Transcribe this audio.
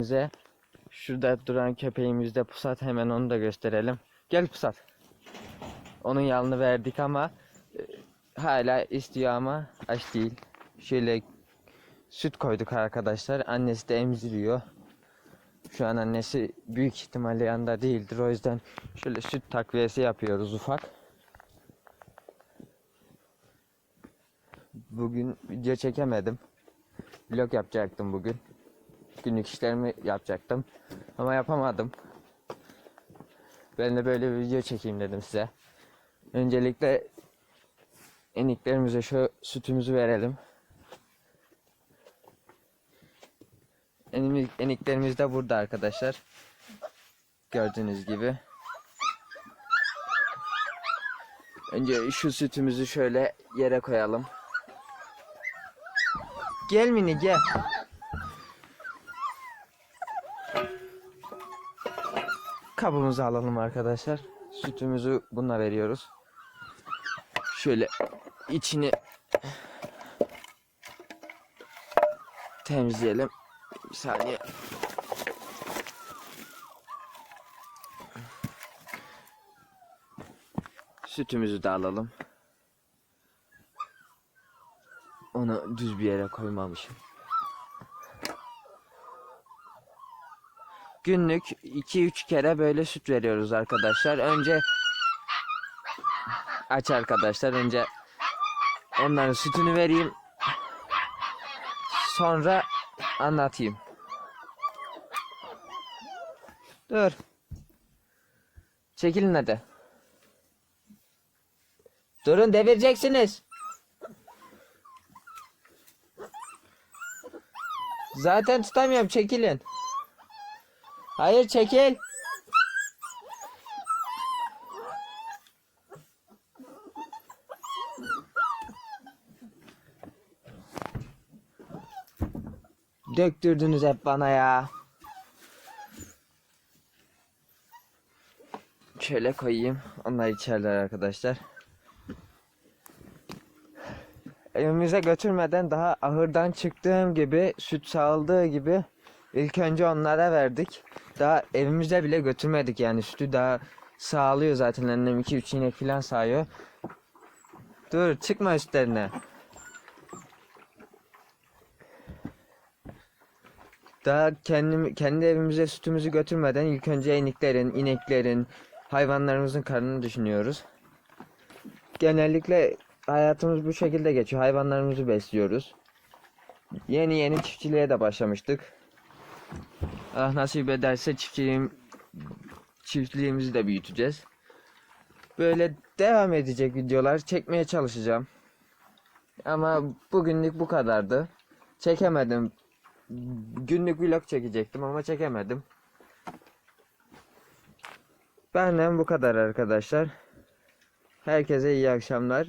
Bize şurada duran köpeğimiz de Pusat hemen onu da gösterelim. Gel Pusat. Onun yalını verdik ama e, hala istiyor ama aç değil. Şöyle süt koyduk arkadaşlar. Annesi de emziriyor. Şu an annesi büyük ihtimalle yanında değildir. O yüzden şöyle süt takviyesi yapıyoruz ufak. Bugün video çekemedim. Vlog yapacaktım bugün. Günlük işlerimi yapacaktım. Ama yapamadım. Ben de böyle bir video çekeyim dedim size. Öncelikle eniklerimize şu sütümüzü verelim. Eniklerimiz de burada arkadaşlar. Gördüğünüz gibi. Önce şu sütümüzü şöyle yere koyalım. Gel mini gel. Kabımızı alalım arkadaşlar. Sütümüzü bununla veriyoruz. Şöyle içini temizleyelim. Bir saniye. Sütümüzü de alalım. Onu düz bir yere koymamışım. Günlük 2-3 kere böyle süt veriyoruz arkadaşlar. Önce aç arkadaşlar. Önce onların sütünü vereyim. Sonra anlatayım. Dur. Çekilin hadi. Durun devireceksiniz. Zaten tutamıyorum çekilin. Hayır çekil. Döktürdünüz hep bana ya. Şöyle koyayım. Onlar içerler arkadaşlar. Evimize götürmeden daha ahırdan çıktığım gibi süt sağıldığı gibi ilk önce onlara verdik. Daha evimize bile götürmedik yani sütü daha sağlıyor zaten annem 2-3 inek falan sağıyor. Dur çıkma üstlerine. Daha kendim, kendi evimize sütümüzü götürmeden ilk önce iniklerin, ineklerin, hayvanlarımızın karnını düşünüyoruz. Genellikle hayatımız bu şekilde geçiyor. Hayvanlarımızı besliyoruz. Yeni yeni çiftçiliğe de başlamıştık. Ah nasip ederse çiftçiliğim, çiftliğimizi de büyüteceğiz. Böyle devam edecek videolar çekmeye çalışacağım. Ama bugünlük bu kadardı. Çekemedim. Günlük vlog çekecektim ama çekemedim. Benden bu kadar arkadaşlar. Herkese iyi akşamlar.